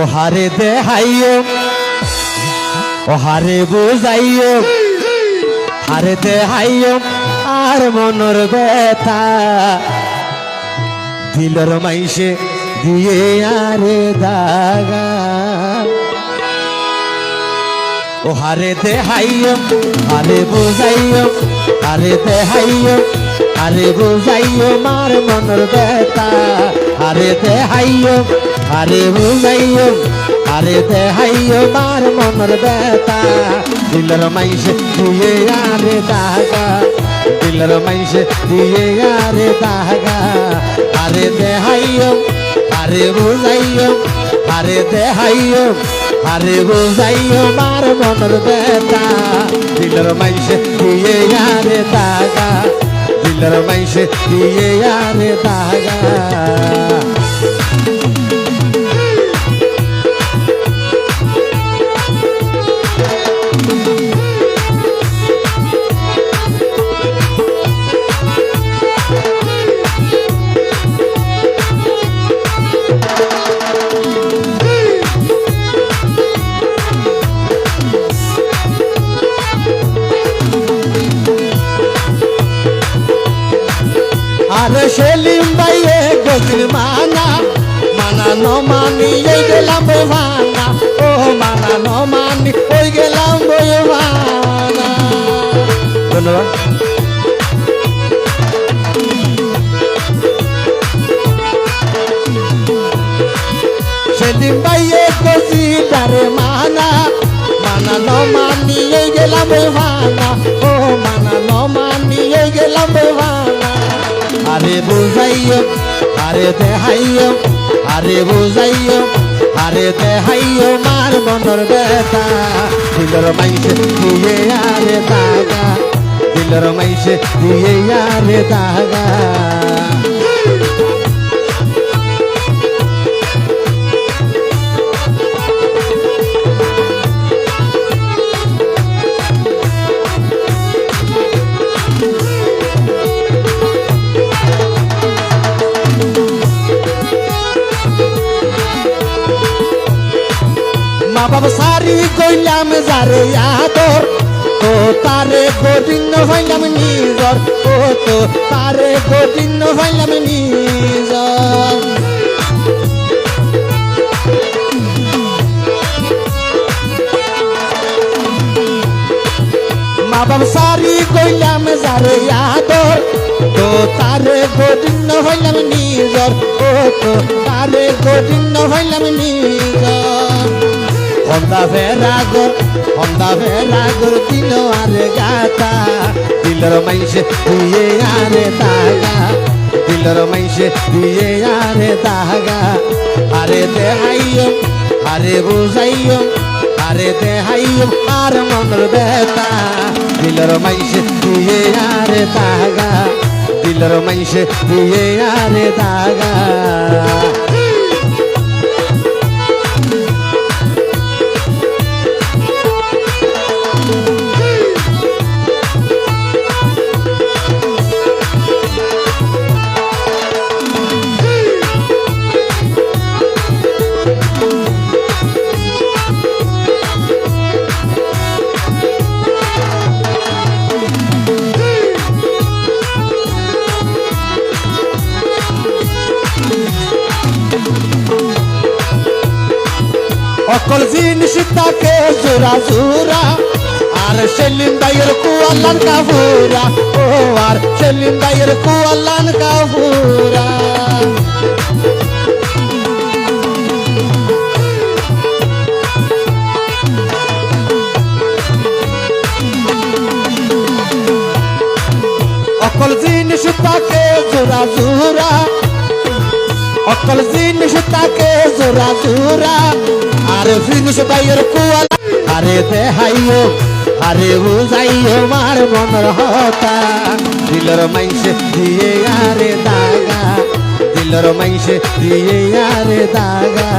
ও হারে দেহাইও ও হারে বুঝাইও হারে দেহাইও আর মনর ব্যথা। দিলর মাইসে দিয়ে আরে দাগা। ও হারে দেহাইও আরে বুঝাইও আরে দেহাইও আরে বুঝাইও মার মনর ব্যথা। আরে দেহাইও আরে বুঝাইও আরে দেহাইও মার মনর ব্যথা। দিলর মাইসে দিয়ে আরে দাগা, দিলর মাইসে দিয়ে আরে দাগা। আরে দেহাইও আরে বুঝাইও আরে দেহাইও আরে বুঝাইও মার মনের বেটা দিলর মাইসে দিয়ে আরে দাগা দিলর মাইসে দিয়ে আরে দাগা সেলিম ভাইয়ে গজির মানা। মানা ন মানি, এই গেলাম ভানা ও মানা ন মানি, ওই গেলাম ভানা ধন্যবাদ। সেলিম ভাইয়ে গজিটারে মানা। মানা ন মানি, এই গেলাম ভানা ও মানা ন মানি, এই গেলাম ভানা আরে বুঝাইও, আরে দেহাইও আরে বুঝাইও, আরে দেহাইও মার মনর বেতা দিলর মাইসে দিয়ে আরে দাগা দিলর মাইসে দিয়ে আরে দাগা মা বাবা সারি কইলাম যারে আদর। তো তারে গোবিন্দ হইলাম নিজর। ও তো তারে গোবিন্দ হইলাম নিজর। মা বাবা সারি কইলাম যারে আদর। তো তারে গোবিন্দ হইলাম নিজর। ও তো তারে গোবিন্দ হইলাম নিজর। হন্দা ভেরাগর হন্দা ভেরাগর দিল আরে গাতা। দিলর মাইসে দিয়ে আরে দাগা। দিলর মাইসে দিয়ে আরে দাগা। আরে দেহাইও আরে বুঝাইও আরে দেহাইও আর মনের বেতা দিলর মাইসে দিয়ে আরে দাগা। দিলর মাইসে দিয়ে আরে দাগা। অকল জিনিস তাকে জোরা জোরা আর সেলিম ভাইয়ের কুয়ালান কাহুরা ও, আর সেলিম ভাইয়ের কুয়ালান কাহুরা অকল জিনিস তাকে জোরা জোরা অকল জিনিস তাকে জোরা জোরা আরে জিনিস বাইয়ের কুয়াল। আরে দেহাইও, আরে বুঝাইও মার মনের হতা। দিলর মাইসে দিয়ে আরে দাগা। দিলর মাইসে দিয়ে আরে দাগা।